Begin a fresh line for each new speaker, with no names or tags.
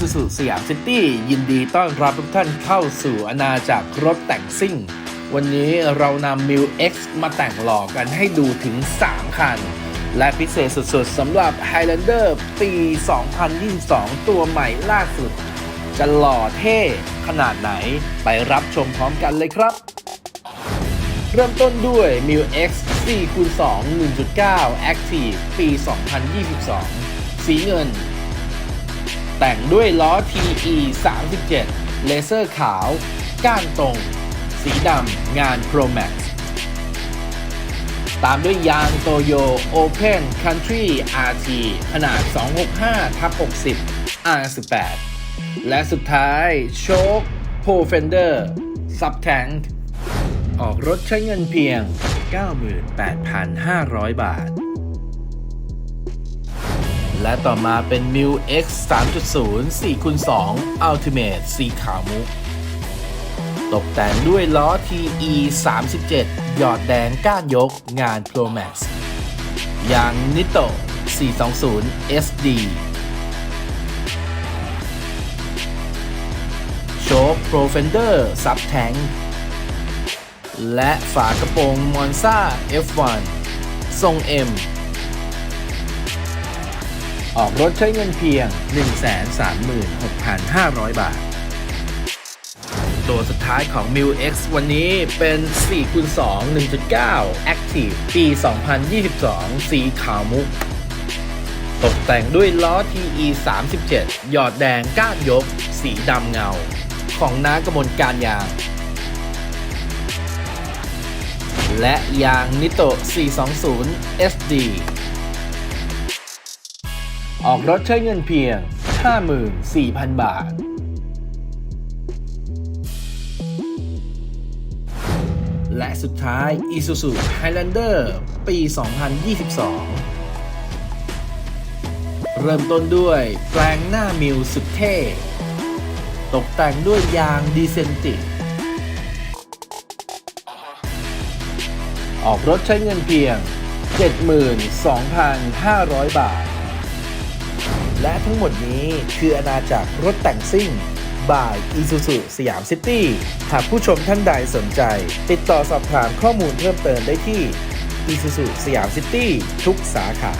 Isuzu สยามซิตี้ยินดีต้อนรับทุกท่านเข้าสู่อาณาจักรรถแต่งซิ่ง วันนี้เรานำ m i l X มาแต่งหล่อกันให้ดูถึง 3 คัน และพิเศษสุดๆสำหรับ Highlander ปี 2022 ตัวใหม่ล่าสุด จะหล่อเท่ขนาดไหนไปรับชมพร้อมกันเลยครับ เริ่มต้นด้วย m i l X 4 x 2 1.9 Active ปี 2022 สีเงิน แต่งด้วยล้อ TE 37 เลเซอร์ขาว ก้านตรง สีดำงาน Pro Max ตามด้วยยางโตโย Open Country RT ขนาด 265ทับ60 R18 และสุดท้ายโชค Pro Fender Sub Tank ออกรถใช้เงินเพียง 98,500 บาท และต่อมาเป็น m i l X 3.0 4 x 2 Ultimate สีขาวมุก ตกแต่งด้วยล้อ TE 37 หยอดแดงก้านยกงาน Pro Max ยางนิโต420 SD โชค Pro Fender Sub Tank และฝากระโปรง Monza F1 ทรง M ออกรถใช้เงินเพียง 136,500 บาท ตัวสุดท้ายของ m i l X วันนี้เป็น4คูณ2 1.9 Active ปี 2022 สีขาวมุก ตกแต่งด้วยล้อ TE 37 หยอดแดงก้านยก สีดำเงา ของน้ากมลการยางและยางนิโต420 SD ออกรถใช้เงินเพียง 54,000 บาท และสุดท้าย Isuzu Highlander ปี 2022 เริ่มต้นด้วยแปลงหน้ามิวสุดเท่ ตกแต่งด้วยยางดีเซนติออกรถใช้เงินเพียง 72,500 บาท และทั้งหมดนี้คืออาณาจักรรถแต่งซิ่งบาย i s u ซ u สยามซิตี้ หากผู้ชมท่านใดสนใจ ติดต่อสอบถามข้อมูลเพิ่มเติมได้ที่ i s u ซ u สยามซิตี้ทุกสาขา